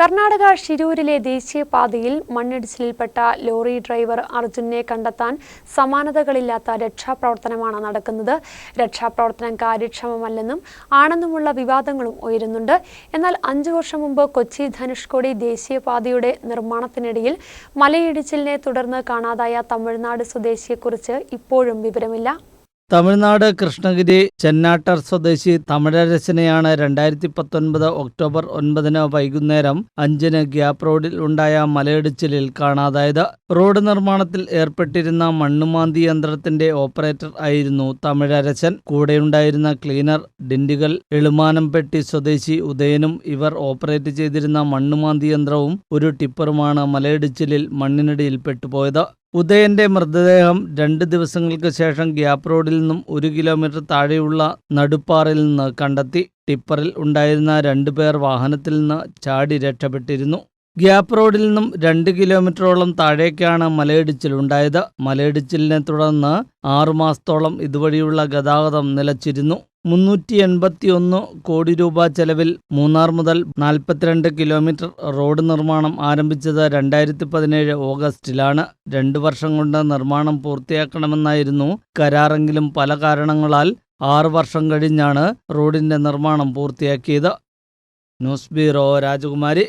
കർണാടക ഷിരൂരിലെ ദേശീയപാതയിൽ മണ്ണിടിച്ചിലിൽപ്പെട്ട lorry driver അർജുനെ കണ്ടെത്താൻ സമാനതകളില്ലാത്ത രക്ഷാപ്രവർത്തനമാണ് നടക്കുന്നത്. രക്ഷാപ്രവർത്തനം കാര്യക്ഷമമല്ലെന്നും ആണെന്നുമുള്ള വിവാദങ്ങളും ഉയരുന്നുണ്ട്. എന്നാൽ അഞ്ചു വർഷം മുമ്പ് കൊച്ചി ധനുഷ്കോടി ദേശീയപാതയുടെ നിർമ്മാണത്തിനിടയിൽ മലയിടിച്ചിലിനെ തുടർന്ന് കാണാതായ തമിഴ്നാട് സ്വദേശിയെക്കുറിച്ച് ഇപ്പോഴും വിവരമില്ല. തമിഴ്നാട് കൃഷ്ണഗിരി ചെന്നാട്ടർ സ്വദേശി തമിഴരശനയാണ് രണ്ടായിരത്തി പത്തൊൻപത് ഒക്ടോബർ ഒൻപതിന് വൈകുന്നേരം അഞ്ചിന് ഗ്യാപ് റോഡിൽ ഉണ്ടായ മലയിടിച്ചിലിൽ കാണാതായത്. റോഡ് നിർമ്മാണത്തിൽ ഏർപ്പെട്ടിരുന്ന മണ്ണുമാന്തി യന്ത്രത്തിന്റെ ഓപ്പറേറ്റർ ആയിരുന്നു തമിഴരശൻ കൂടെയുണ്ടായിരുന്ന ക്ലീനർ ഡിൻഡികൾ എളുമാനംപെട്ടി സ്വദേശി ഉദയനും ഇവർ ഓപ്പറേറ്റ് ചെയ്തിരുന്ന മണ്ണുമാന്തി യന്ത്രവും ഒരു ടിപ്പറുമാണ് മലയിടിച്ചിലിൽ മണ്ണിനടിയിൽ പെട്ടുപോയത്. ഉദയന്റെ മൃതദേഹം രണ്ട് ദിവസങ്ങൾക്ക് ശേഷം ഗ്യാപ് റോഡിൽ നിന്നും ഒരു കിലോമീറ്റർ താഴെയുള്ള നടുപ്പാറിൽ നിന്ന് കണ്ടെത്തി ടിപ്പറിൽ ഉണ്ടായിരുന്ന രണ്ടുപേർ വാഹനത്തിൽ നിന്ന് ചാടി രക്ഷപ്പെട്ടിരുന്നു. ഗ്യാപ്പ് റോഡിൽ നിന്നും രണ്ട് കിലോമീറ്ററോളം താഴേക്കാണ് മലയിടിച്ചിലുണ്ടായത് മലയിടിച്ചിലിനെ തുടർന്ന് ആറുമാസത്തോളം ഇതുവഴിയുള്ള ഗതാഗതം നിലച്ചിരുന്നു. മുന്നൂറ്റി എൺപത്തിയൊന്ന് കോടി രൂപ ചെലവിൽ മൂന്നാർ മുതൽ നാൽപ്പത്തിരണ്ട് കിലോമീറ്റർ റോഡ് നിർമ്മാണം ആരംഭിച്ചത് രണ്ടായിരത്തി പതിനേഴ് ഓഗസ്റ്റിലാണ്. രണ്ടു വർഷം കൊണ്ട് നിർമ്മാണം പൂർത്തിയാക്കണമെന്നായിരുന്നു കരാറെങ്കിലും പല കാരണങ്ങളാൽ ആറു വർഷം കഴിഞ്ഞാണ് റോഡിന്റെ നിർമ്മാണം പൂർത്തിയാക്കിയത്. ന്യൂസ് ബ്യൂറോ രാജകുമാരി.